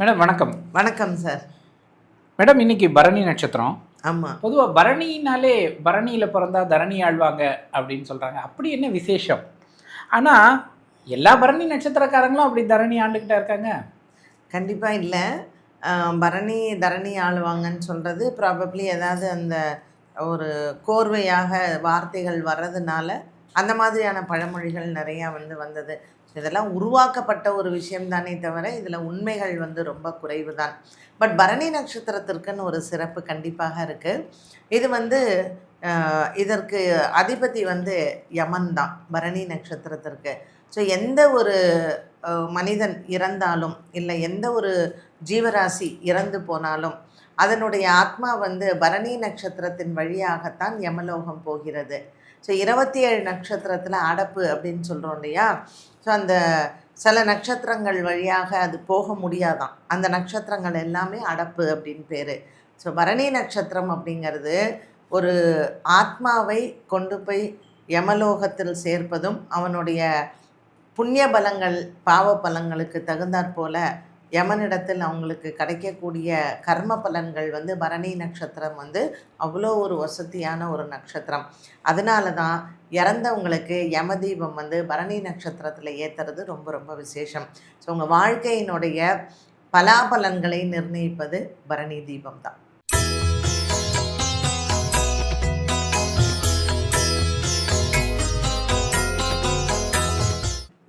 Madam வணக்கம். வணக்கம் sir. Madam இன்னைக்கு பரணி நட்சத்திரம். ஆமாம் பொதுவாக பரணினாலே பரணியில் பிறந்தா தரணி ஆழ்வாங்க அப்படின்னு சொல்கிறாங்க அப்படி என்ன விசேஷம்? ஆனால் எல்லா பரணி நட்சத்திரக்காரங்களும் அப்படி தரணி ஆண்டுக்கிட்டா இருக்காங்க. கண்டிப்பாக இல்லை. பரணி தரணி ஆளுவாங்கன்னு சொல்கிறது ப்ராபப்ளி ஏதாவது அந்த ஒரு கோர்வையாக வார்த்தைகள் வர்றதுனால அந்த மாதிரியான பழமொழிகள் நிறையா வந்து வந்தது. இதெல்லாம் உருவாக்கப்பட்ட ஒரு விஷயம் தானே தவிர இதில் உண்மைகள் வந்து ரொம்ப குறைவு தான் பட் பரணி நட்சத்திரத்திற்குன்னு ஒரு சிறப்பு கண்டிப்பாக இருக்குது இது வந்து இதற்கு அதிபதி வந்து யமன் தான் பரணி நட்சத்திரத்திற்கு. ஸோ எந்த ஒரு மனிதன் இறந்தாலும் இல்லை எந்த ஒரு ஜீவராசி இறந்து போனாலும் அதனுடைய ஆத்மா வந்து பரணி நட்சத்திரத்தின் வழியாகத்தான் யமலோகம் போகிறது. ஸோ இருபத்தி ஏழு நட்சத்திரத்தில் அடப்பு அப்படின்னு சொல்கிறோம் இல்லையா? ஸோ அந்த சில நட்சத்திரங்கள் வழியாக அது போக முடியாதாம் அந்த நட்சத்திரங்கள் எல்லாமே அடப்பு அப்படின்னு பேர். ஸோ பரணி நட்சத்திரம் அப்படிங்கிறது ஒரு ஆத்மாவை கொண்டு போய் யமலோகத்தில் சேர்ப்பதும் அவனுடைய புண்ணிய பலங்கள் பாவ பலங்களுக்கு தகுந்தாற் போல யமனிடத்தில் அவங்களுக்கு கிடைக்கக்கூடிய கர்ம பலன்கள் வந்து பரணி நட்சத்திரம் வந்து அவ்வளோ ஒரு வசதியான ஒரு நட்சத்திரம். அதனால தான் இறந்தவங்களுக்கு யமதீபம் வந்து பரணி நட்சத்திரத்தில் ஏற்றுறது ரொம்ப ரொம்ப விசேஷம். ஸோ உங்கள் வாழ்க்கையினுடைய பலாபலன்களை நிர்ணயிப்பது பரணி தீபம் தான்.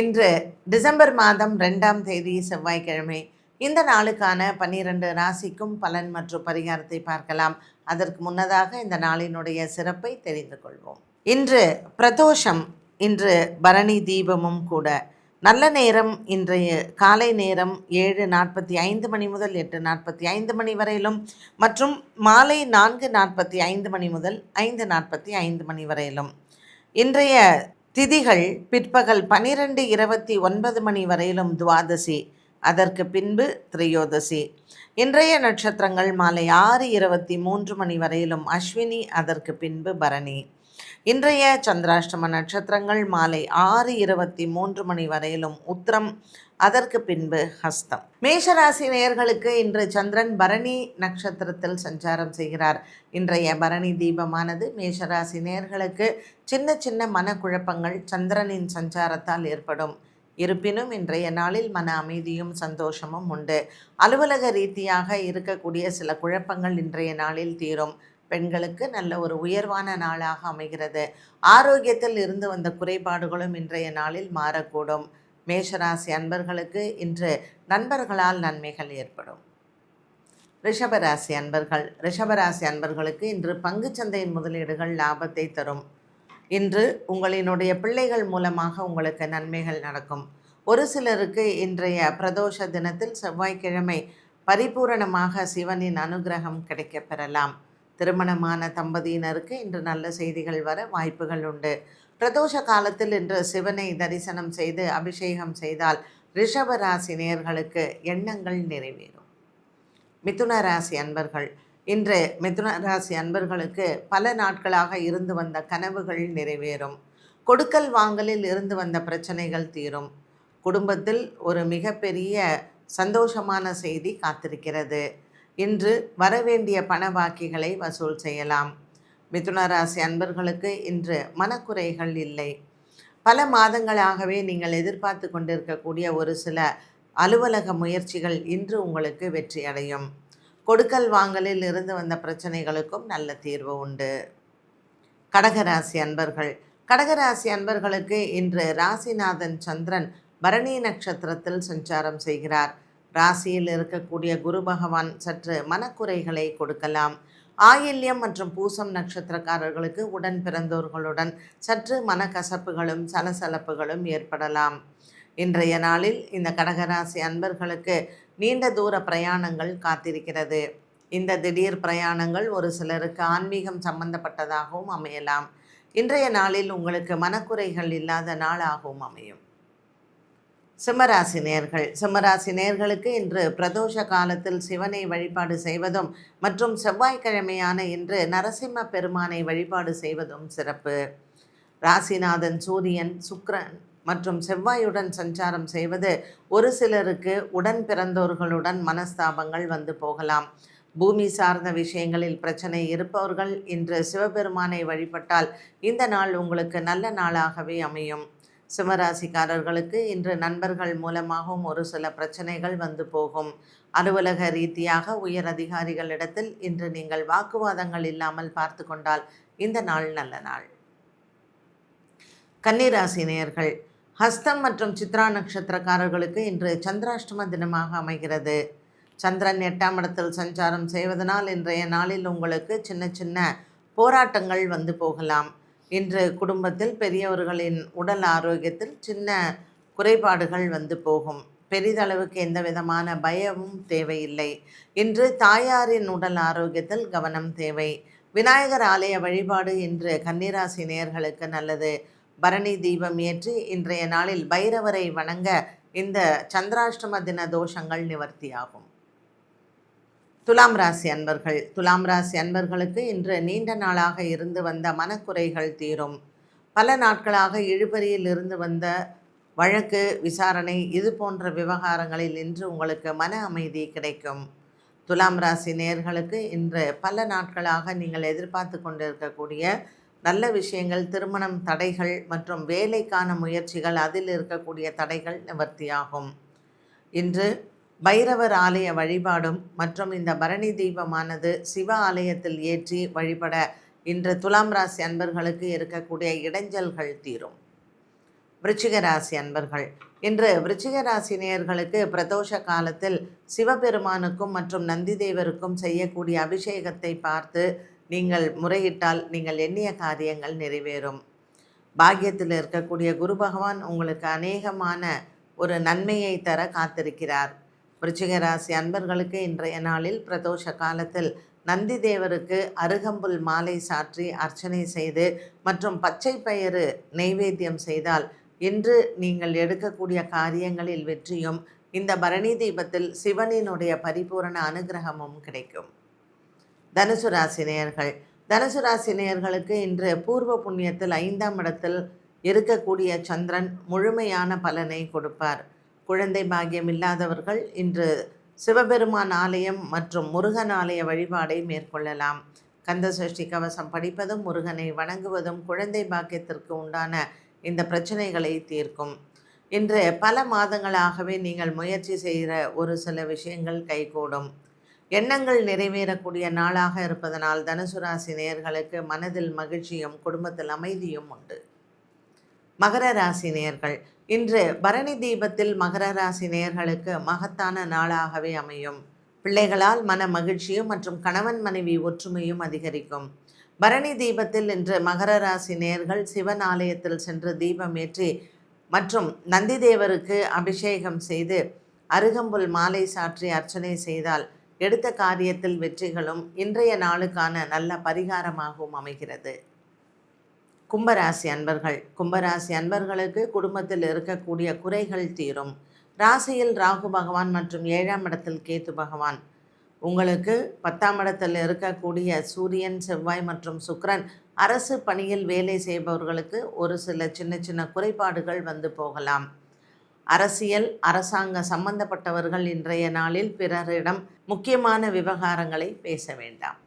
இன்று டிசம்பர் மாதம் ரெண்டாம் தேதி செவ்வாய்க்கிழமை. இந்த நாளுக்கான பன்னிரண்டு ராசிக்கும் பலன் மற்றும் பரிகாரத்தை பார்க்கலாம். அதற்கு முன்னதாக இந்த நாளினுடைய சிறப்பை தெரிந்து கொள்வோம். இன்று பிரதோஷம் இன்று பரணி தீபமும் கூட. நல்ல நேரம் இன்றைய காலை நேரம் ஏழு நாற்பத்தி ஐந்து மணி முதல் எட்டு நாற்பத்தி ஐந்து மணி வரையிலும் மற்றும் மாலை நான்கு நாற்பத்தி ஐந்து மணி முதல் ஐந்து நாற்பத்தி ஐந்து மணி வரையிலும். இன்றைய திதிகள் பிற்பகல் பனிரெண்டு இருபத்தி ஒன்பது மணி வரையிலும் துவாதசி. அதற்கு பின்பு திரையோதசி. இன்றைய நட்சத்திரங்கள் மாலை ஆறு இருபத்தி மூன்று மணி வரையிலும் அஸ்வினி அதற்கு பின்பு பரணி. இன்றைய சந்திராஷ்டம நட்சத்திரங்கள் மாலை ஆறு இருபத்தி மூன்று மணி வரையிலும் உத்திரம். அதற்கு பின்பு ஹஸ்தம். மேஷராசி நேயர்களுக்கு இன்று சந்திரன் பரணி நட்சத்திரத்தில் சஞ்சாரம் செய்கிறார். இன்றைய பரணி தீபமானது மேஷராசி நேயர்களுக்கு சின்ன சின்ன மனக்குழப்பங்கள் சந்திரனின் சஞ்சாரத்தால் ஏற்படும். இருப்பினும் இன்றைய நாளில் மன அமைதியும் சந்தோஷமும் உண்டு. அலுவலக ரீதியாக இருக்கக்கூடிய சில குழப்பங்கள் இன்றைய நாளில் தீரும். பெண்களுக்கு நல்ல ஒரு உயர்வான நாளாக அமைகிறது. ஆரோக்கியத்தில் இருந்து வந்த குறைபாடுகளும் இன்றைய நாளில் மாறக்கூடும். மேஷராசி அன்பர்களுக்கு இன்று நண்பர்களால் நன்மைகள் ஏற்படும். ரிஷபராசி அன்பர்கள் ரிஷபராசி அன்பர்களுக்கு இன்று பங்குச்சந்தையின் முதலீடுகள் லாபத்தை தரும். இன்று உங்களினுடைய பிள்ளைகள் மூலமாக உங்களுக்கு நன்மைகள் நடக்கும். ஒரு சிலருக்கு இன்றைய பிரதோஷ தினத்தில் செவ்வாய்க்கிழமை பரிபூரணமாக சிவனின் அனுகிரகம் கிடைக்கப் பெறலாம் திருமணமான தம்பதியினருக்கு இன்று நல்ல செய்திகள் வர வாய்ப்புகள் உண்டு. பிரதோஷ காலத்தில் இன்று சிவனை தரிசனம் செய்து அபிஷேகம் செய்தால் ரிஷப ராசி நேர்களுக்கு எண்ணங்கள் நிறைவேறும். மிதுன ராசி அன்பர்கள் இன்று மிதுன ராசி அன்பர்களுக்கு பல நாட்களாக இருந்து வந்த கனவுகள் நிறைவேறும். கொடுக்கல் வாங்கலில் இருந்து வந்த பிரச்சனைகள் தீரும். குடும்பத்தில் ஒரு மிகப்பெரிய சந்தோஷமான செய்தி காத்திருக்கிறது. இன்று வரவேண்டிய பண பாக்கிகளை வசூல் செய்யலாம். மிதுன ராசி அன்பர்களுக்கு இன்று மனக்குறைகள் இல்லை. பல மாதங்களாகவே நீங்கள் எதிர்பார்த்து கொண்டிருக்கக்கூடிய ஒரு சில அலுவலக முயற்சிகள் இன்று உங்களுக்கு வெற்றி அடையும். கொடுக்கல் வாங்கலில் இருந்து வந்த பிரச்சனைகளுக்கும் நல்ல தீர்வு உண்டு. கடகராசி அன்பர்கள். கடகராசி அன்பர்களுக்கு இன்று ராசிநாதன் சந்திரன் பரணி நட்சத்திரத்தில் சஞ்சாரம் செய்கிறார். ராசியில் இருக்கக்கூடிய குரு பகவான் சற்று மனக்குறைகளை கொடுக்கலாம். ஆயில்யம் மற்றும் பூசம் நட்சத்திரக்காரர்களுக்கு உடன் பிறந்தோர்களுடன் சற்று மனக்கசப்புகளும் சலசலப்புகளும் ஏற்படலாம். இன்றைய நாளில் இந்த கடகராசி அன்பர்களுக்கு நீண்ட தூர பிரயாணங்கள் காத்திருக்கிறது. இந்த திடீர் பிரயாணங்கள் ஒரு சிலருக்கு ஆன்மீகம் சம்பந்தப்பட்டதாகவும் அமையலாம். இன்றைய நாளில் உங்களுக்கு மனக்குறைகள் இல்லாத நாளாகவும் அமையும். சிம்மராசி நேர்கள். சிம்மராசி நேர்களுக்கு இன்று பிரதோஷ காலத்தில் சிவனை வழிபாடு செய்வதும் மற்றும் செவ்வாய்க்கிழமையான இன்று நரசிம்ம பெருமானை வழிபாடு செய்வதும் சிறப்பு. ராசிநாதன் சூரியன் சுக்ரன் மற்றும் செவ்வாயுடன் சஞ்சாரம் செய்வது ஒரு சிலருக்கு உடன் பிறந்தோர்களுடன் மனஸ்தாபங்கள் வந்து போகலாம். பூமி சார்ந்த விஷயங்களில் பிரச்சனை இருப்பவர்கள் இன்று சிவபெருமானை வழிபட்டால் இந்த நாள் உங்களுக்கு நல்ல நாளாகவே அமையும். சிம்மராசிக்காரர்களுக்கு இன்று நண்பர்கள் மூலமாகவும் ஒரு சில பிரச்சனைகள் வந்து போகும். அலுவலக ரீதியாக உயர் அதிகாரிகளிடத்தில் இன்று நீங்கள் வாக்குவாதங்கள் இல்லாமல் பார்த்து கொண்டால் இந்த நாள் நல்ல நாள். கன்னிராசி நேயர்கள் ஹஸ்தம் மற்றும் சித்ரா நட்சத்திரக்காரர்களுக்கு இன்று சந்திராஷ்டம தினமாக அமைகிறது. சந்திரன் எட்டாம் இடத்தில் சஞ்சாரம் செய்வதனால் இன்றைய நாளில் உங்களுக்கு சின்ன சின்ன போராட்டங்கள் வந்து போகலாம். இன்று குடும்பத்தில் பெரியவர்களின் உடல் ஆரோக்கியத்தில் சின்ன குறைபாடுகள் வந்து போகும். பெரிதளவுக்கு எந்த விதமான பயமும் தேவையில்லை. இன்று தாயாரின் உடல் ஆரோக்கியத்தில் கவனம் தேவை. விநாயகர் ஆலய வழிபாடு இன்று கன்னிராசி நேயர்களுக்கு நல்லது. பரணி தீபம் ஏற்றி இன்றைய நாளில் பைரவரை வணங்க இந்த சந்திராஷ்டம தின தோஷங்கள் நிவர்த்தியாகும். துலாம் ராசி அன்பர்கள் துலாம் ராசி அன்பர்களுக்கு இன்று நீண்ட நாளாக இருந்து வந்த மனக்குறைகள் தீரும். பல நாட்களாக இழுபறியில் இருந்து வந்த வழக்கு விசாரணை இது போன்ற விவகாரங்களில் இன்று உங்களுக்கு மன அமைதி கிடைக்கும். துலாம் ராசி நேர்களுக்கு இன்று பல நாட்களாக நீங்கள் எதிர்பார்த்து கொண்டிருக்கக்கூடிய நல்ல விஷயங்கள் திருமணம் தடைகள் மற்றும் வேலைக்கான முயற்சிகள் அதில் இருக்கக்கூடிய தடைகள் நிவர்த்தியாகும். இன்று பைரவர் ஆலய வழிபாடும் மற்றும் இந்த பரணி தீபமானது சிவ ஆலயத்தில் ஏற்றி வழிபட இன்று துலாம் ராசி அன்பர்களுக்கு இருக்கக்கூடிய இடைஞ்சல்கள் தீரும். விருச்சிக ராசி அன்பர்கள் இன்று விருச்சிக ராசி நேயர்களுக்கு பிரதோஷ காலத்தில் சிவபெருமானுக்கும் மற்றும் நந்திதேவருக்கும் செய்யக்கூடிய அபிஷேகத்தை பார்த்து நீங்கள் முறையிட்டால் நீங்கள் எண்ணிய காரியங்கள் நிறைவேறும். பாக்கியத்தில் இருக்கக்கூடிய குரு பகவான் உங்களுக்கு அநேகமான ஒரு நன்மையை தர காத்திருக்கிறார். விருச்சிக ராசி அன்பர்களுக்கு இன்றைய நாளில் பிரதோஷ காலத்தில் நந்தி தேவருக்கு அருகம்புல் மாலை சாற்றி அர்ச்சனை செய்து மற்றும் பச்சை பயிறு நெய்வேத்தியம் செய்தால் இன்று நீங்கள் எடுக்கக்கூடிய காரியங்களில் வெற்றியும் இந்த பரணி தீபத்தில் சிவனினுடைய பரிபூரண அனுகிரகமும் கிடைக்கும். தனுசு ராசி நேயர்கள் தனுசு ராசி நேயர்களுக்கு இன்று பூர்வ புண்ணியத்தில் ஐந்தாம் இடத்தில் இருக்கக்கூடிய சந்திரன் முழுமையான பலனை கொடுப்பார். குழந்தை பாக்கியம் இல்லாதவர்கள் இன்று சிவபெருமான் ஆலயம் மற்றும் முருகன் ஆலய வழிபாடை மேற்கொள்ளலாம். கந்த சஷ்டி கவசம் படிப்பதும் முருகனை வணங்குவதும் குழந்தை பாக்கியத்திற்கு உண்டான இந்த பிரச்சனைகளை தீர்க்கும். இன்று பல மாதங்களாகவே நீங்கள் முயற்சி செய்கிற ஒரு சில விஷயங்கள் கைகூடும். எண்ணங்கள் நிறைவேறக்கூடிய நாளாக இருப்பதனால் தனுசு ராசி நேயர்களுக்கு மனதில் மகிழ்ச்சியும் குடும்பத்தில் அமைதியும் உண்டு. மகர ராசி நேயர்கள் இன்று பரணி தீபத்தில் மகர ராசி நேயர்களுக்கு மகத்தான நாளாகவே அமையும். பிள்ளைகளால் மன மகிழ்ச்சியும் மற்றும் கணவன் மனைவி ஒற்றுமையும் அதிகரிக்கும். பரணி தீபத்தில் இன்று மகர ராசி நேர்கள் சிவன் ஆலயத்தில் சென்று தீபம் ஏற்றி மற்றும் நந்திதேவருக்கு அபிஷேகம் செய்து அருகம்புல் மாலை சாற்றி அர்ச்சனை செய்தால் எடுத்த காரியத்தில் வெற்றிகளும் இன்றைய நாளுக்கான நல்ல பரிகாரமாகவும் அமைகிறது. கும்பராசி அன்பர்கள். கும்பராசி அன்பர்களுக்கு குடும்பத்தில் இருக்கக்கூடிய குறைகள் தீரும். ராசியில் ராகு பகவான் மற்றும் ஏழாம் இடத்தில் கேத்து பகவான். உங்களுக்கு பத்தாம் இடத்தில் இருக்கக்கூடிய சூரியன் செவ்வாய் மற்றும் சுக்கரன் அரசு பணியில் வேலை செய்பவர்களுக்கு ஒரு சில சின்ன சின்ன குறைபாடுகள் வந்து போகலாம். அரசியல் அரசாங்க சம்பந்தப்பட்டவர்கள் இன்றைய நாளில் பிறரிடம் முக்கியமான விவகாரங்களை பேச வேண்டாம்.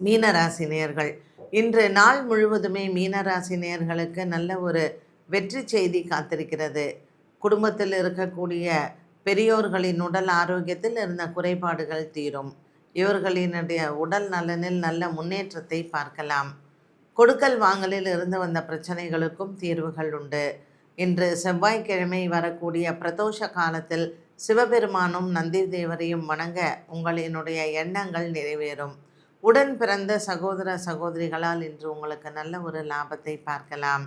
மீனராசினியர்கள் இன்று நாள் முழுவதுமே மீனராசி நேர்களுக்கு நல்ல ஒரு வெற்றி செய்தி காத்திருக்கிறது. குடும்பத்தில் இருக்கக்கூடிய பெரியோர்களின் உடல் ஆரோக்கியத்தில் இருந்த குறைபாடுகள் தீரும். இவர்களினுடைய உடல் நலனில் நல்ல முன்னேற்றத்தை பார்க்கலாம். கொடுக்கல் வாங்கலில் இருந்து வந்த பிரச்சனைகளுக்கும் தீர்வுகள் உண்டு. இன்று செவ்வாய்க்கிழமை வரக்கூடிய பிரதோஷ காலத்தில் சிவபெருமானும் நந்தி தேவரையும் வணங்க உங்களினுடைய எண்ணங்கள் நிறைவேறும். உடன் பிறந்த சகோதர சகோதரிகளால் இன்று உங்களுக்கு நல்ல ஒரு லாபத்தை பார்க்கலாம்.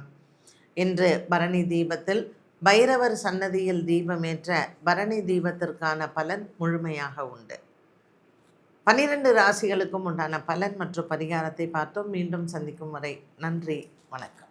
இன்று பரணி தீபத்தில் பைரவர் சன்னதியில் தீபமேற்ற பரணி தீபத்திற்கான பலன் முழுமையாக உண்டு. பனிரெண்டு ராசிகளுக்கும் உண்டான பலன் மற்றும் பரிகாரத்தை பார்த்தோம். மீண்டும் சந்திக்கும் வரை நன்றி வணக்கம்.